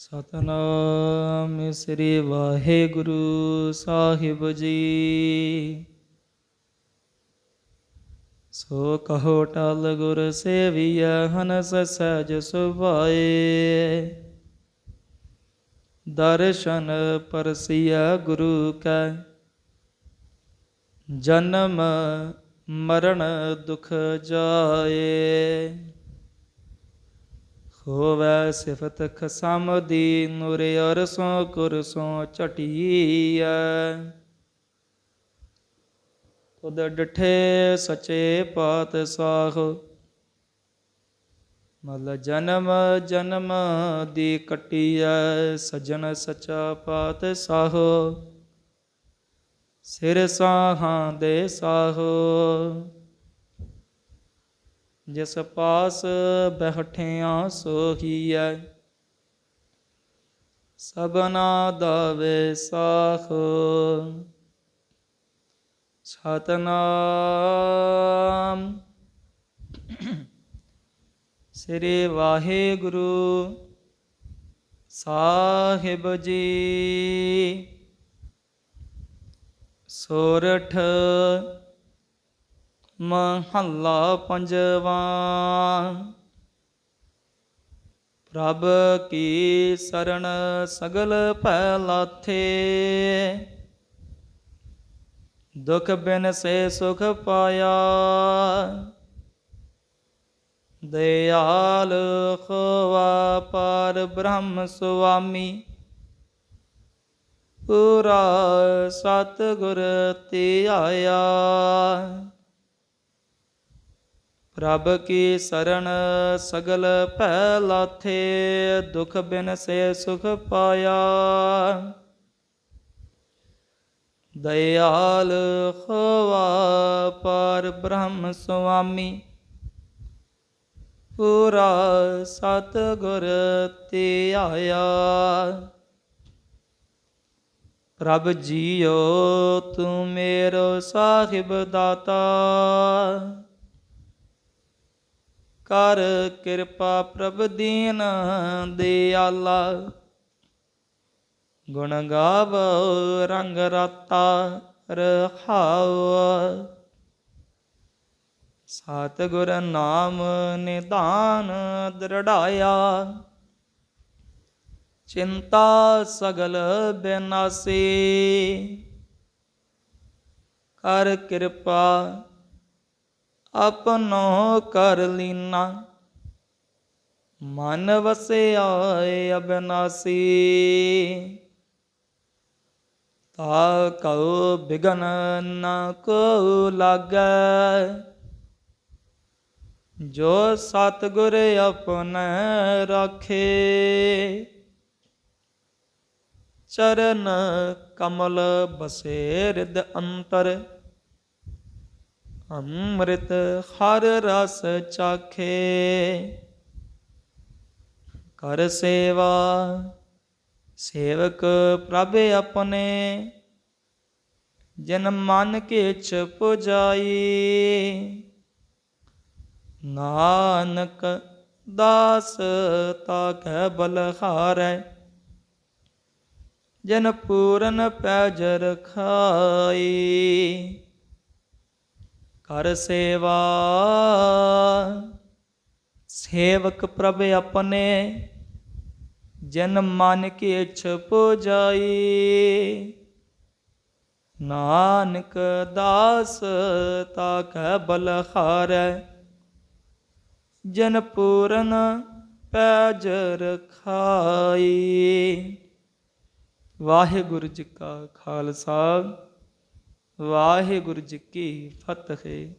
ਸਤਨਾਮ ਸ੍ਰੀ ਵਾਹਿਗੁਰੂ ਸਾਹਿਬ ਜੀ। ਸੋ ਕਹੋ ਟਲ ਗੁਰ ਸੇਵੀਐ ਹਨਸ ਸਹਿਜ ਸੁਭਾਏ। ਦਰਸ਼ਨ ਪਰਸੀਐ ਗੁਰੂ ਕੈ। ਜਨਮ ਮਰਨ ਦੁਖ ਜਾਏ। ਹੋਵੈ ਸਿਫਤ ਖਸਮ ਦੀ ਨੂਰ ਅਰਸੋਂ ਕੁਰਸੋਂ ਝਟੀਐ। ਤੁਧ ਡਠੇ ਸਚੇ ਪਾਤਸ਼ਾਹ, ਮਲ ਜਨਮ ਜਨਮ ਦੀ ਕਟੀਐ ਸਜਣ ਸਚਾ ਪਾਤਸ਼ਾਹ। ਸਿਰ ਸਾਹਾਂ ਦੇ ਸਾਹੋ ਜਿਸ ਪਾਸ ਬਹਿਠਿਆ ਸੋਹੀਐ। ਸਬਨਾ ਦਾ ਵੇਸਾਖ ਸਤਨਾਮ। ਸ੍ਰੀ ਵਾਹਿਗੁਰੂ ਸਾਹਿਬ ਜੀ। ਸੋਰਠ ਮਹੱਲਾ ਪੰਜਵਾ। ਪ੍ਰਭ ਕੀ ਸਰਣ ਸਗਲ ਭੈ ਲਾਥੇ ਦੁਖ ਬਿਨ ਸੇ ਸੁਖ ਪਾਇਆ? ਦਇਆਲ ਖਵਾ ਪਰ ਬ੍ਰਹਮ ਸੁਆਮੀ। ਪੂਰਾ ਸਤ ਗੁਰ ਧਿਆਇਆ। ਪ੍ਰਭ ਕੀ ਸਰਣ ਸਗਲ ਭੈ ਲਾਥੇ, ਦੁਖ ਬਿਨ ਸੇ ਸੁਖ ਪਾਇਆ। ਦਇਆਲ ਖਵਾ ਪਰ ਬ੍ਰਹਮ ਸੁਆਮੀ, ਪੂਰਾ ਸਤ ਗੁਰ ਧਿਆਇਆ ਪ੍ਰਭ ਜੀਓ ਤੂੰ ਮੇਰੋ ਸਾਹਿਬ ਦਾਤਾ। ਕਰ ਕਿਰਪਾ ਪ੍ਰਭ ਦੀਨ ਦਿਆਲਾ। ਗੁਣ ਗਾਵੋ, ਰੰਗ ਰਤਾ ਰਹਾਉ। ਸਤ ਗੁਰ ਨਾਮ ਨਿਧਾਨ ਦ੍ਰਿੜਾਇਆ। ਚਿੰਤਾ ਸਗਲ ਬਿਨਾਸੀ। ਕਰ ਕਿਰਪਾ ਆਪਨੋ ਕਰ ਲੀਨਾ। ਮਨ ਵਸਿਆ ਅਬਨਾਸੀ। ਤਾ ਕਉ ਬਿਗਨ ਨ ਕੋ ਲਾਗੈ। ਜੋ ਸਤਿਗੁਰ ਆਪਨੇ ਰਾਖੇ। ਚਰਨ ਕਮਲ ਬਸੇ ਰਿਦ ਅੰਤਰ। ਅੰਮ੍ਰਿਤ ਹਰ ਰਸ ਚਾਖੇ। ਕਰ ਸੇਵਾ, ਸੇਵਕ ਪ੍ਰਭ ਆਪਣੇ। ਜਨ ਮਨ ਕੇ ਇਛ ਪੁਜਾਈ ਨਾਨਕ ਦਾਸ ਤਾ ਕੈ ਬਲਹਾਰੈ ਜਨ ਪੂਰਨ ਪੈਜ ਰਖਾਈ ਹਰ ਸੇਵਾ। ਸੇਵਕ ਪ੍ਰਭ ਆਪਣੇ, ਜਨ ਮਨ ਕੀ ਇਛ ਪੁਜਾਈ। ਨਾਨਕ ਦਾਸ ਤਾ ਕੈ ਬਲਹਾਰੈ ਜਨ ਪੂਰਨ ਪੈਜ ਰਖਾਈ। ਵਾਹਿਗੁਰੂ ਜੀ ਕਾ ਖਾਲਸਾ। ਵਾਹਿਗੁਰੂ ਜੀ ਕੀ ਫਤਿਹ।